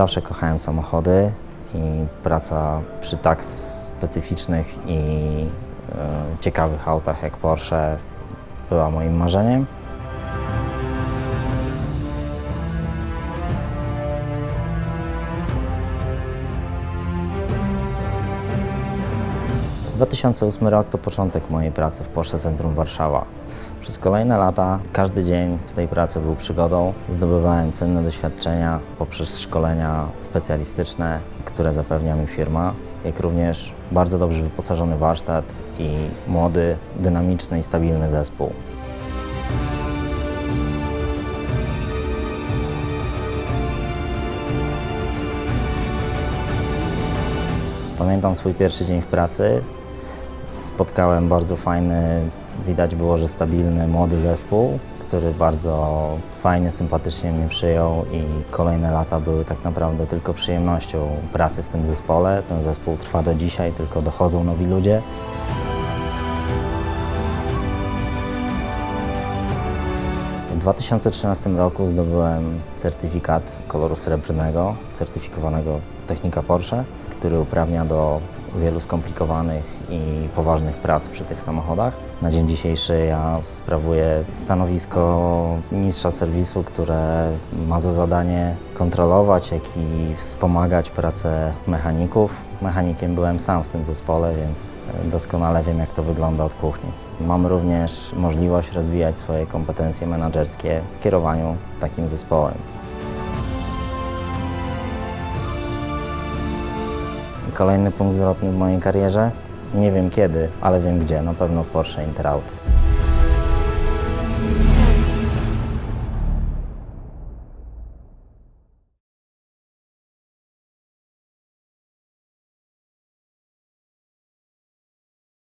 Zawsze kochałem samochody i praca przy tak specyficznych i e, ciekawych autach jak Porsche była moim marzeniem. W 2008 rok to początek mojej pracy w Porsche Centrum Warszawa. Przez kolejne lata każdy dzień w tej pracy był przygodą. Zdobywałem cenne doświadczenia poprzez szkolenia specjalistyczne, które zapewnia mi firma, jak również bardzo dobrze wyposażony warsztat i młody, dynamiczny i stabilny zespół. Pamiętam swój pierwszy dzień w pracy. Spotkałem bardzo fajny, widać było, że stabilny, młody zespół, który bardzo fajnie, sympatycznie mnie przyjął i kolejne lata były tak naprawdę tylko przyjemnością pracy w tym zespole. Ten zespół trwa do dzisiaj, tylko dochodzą nowi ludzie. W 2013 roku zdobyłem certyfikat koloru srebrnego, certyfikowanego technika Porsche, który uprawnia do wielu skomplikowanych i poważnych prac przy tych samochodach. Na dzień dzisiejszy ja sprawuję stanowisko mistrza serwisu, które ma za zadanie kontrolować, jak i wspomagać pracę mechaników. Mechanikiem byłem sam w tym zespole, więc doskonale wiem, jak to wygląda od kuchni. Mam również możliwość rozwijać swoje kompetencje menedżerskie w kierowaniu takim zespołem. Kolejny punkt zwrotny w mojej karierze. Nie wiem kiedy, ale wiem gdzie. Na pewno Porsche Interauto.